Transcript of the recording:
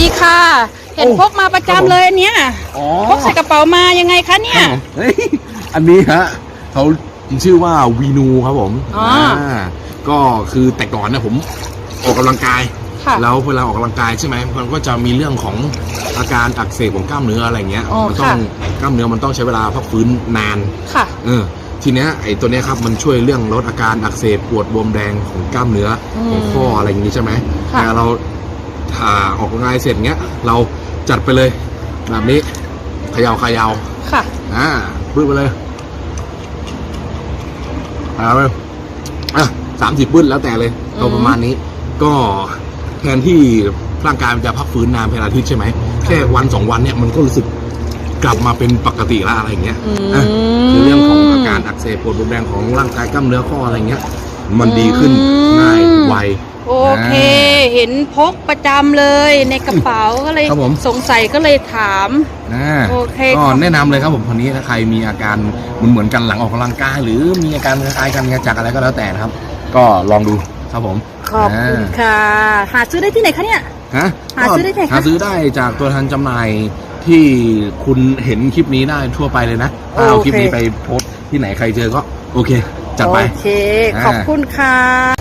ดีค่ะ เห็นโอ้พกมาประครับผมจำเลยอันเนี้ยอ๋อพกใส่กระเป๋ามายังไงคะเนี่ยครับผมเฮ้ยอันนี้ฮะเขาชื่อว่าวีนูครับผมอ๋ออ่าก็คือแต่ก่อนเนี่ยผมออกกำลังกาย ค่ะ แล้วเวลาออกกำลังกายใช่ไหมมันก็จะมีเรื่องของอาการอักเสบของกล้ามเนื้ออะไรเงี้ย อ๋อมัต้องค่ะกล้ามเนื้อมันต้องใช้เวลาพักฟื้นนาน ค่ะ เออทีเนี้ยไอ้ตัวเนี้ยครับมันช่วยเรื่องลดอาการอักเสบปวดบวมแดงของกล้ามเนื้ออมของข้ออะไรอย่างงี้ใช่ไหมค่ะ แต่เรา ถ้าออกกำลังกายเสร็จเงี้ย เราจัดไปเลยแบบนี้เขยาเขยาค่ะ อ่าปื้ดไปเลยเอาไปอะสามสิบปื้ดแล้วแต่เลยก็อืมประมาณนี้ ก็แทนที่ร่างกายมันจะพักฟื้นนานเป็นอาทิตย์ใช่ไหมแค่วันสองวันเนี่ยมันก็รู้สึกกลับมาเป็นปกติแล้วอะไรอย่างเงี้ยอืมอะคือเรื่องของอาการอักเสบปวดบวมแดงของร่างกายกล้ามเนื้อข้ออะไรเงี้ย มันดีขึ้นอืมง่าย ไวโอเค เห็นพกประจำเลยในกระเป๋าก็เลยครับผม สงสัยก็เลยถามอ่าโอเคก็ครับแนะนำเลยครับผมคนนี้ถ้าใครมีอาการเหมือนเหมือนๆกันหลังออกกำลังกาย หรือมีอาการคล้ายๆกันจากอะไรก็แล้วแต่นะครับ ก็ลองดูครับผมขอบคุณค่ะ หาซื้อได้ที่ไหนคะเนี่ย ฮะหาซื้อได้ที่ไหนคะ หาซื้อได้จากตัวแทนจำหน่ายที่คุณเห็นคลิปนี้ได้ทั่วไปเลยนะถ้าเอาโอเคคลิปนี้ไปโพสต์ที่ไหนใครเจอก็โอเค จัดไป โอเค ขอบคุณค่ะ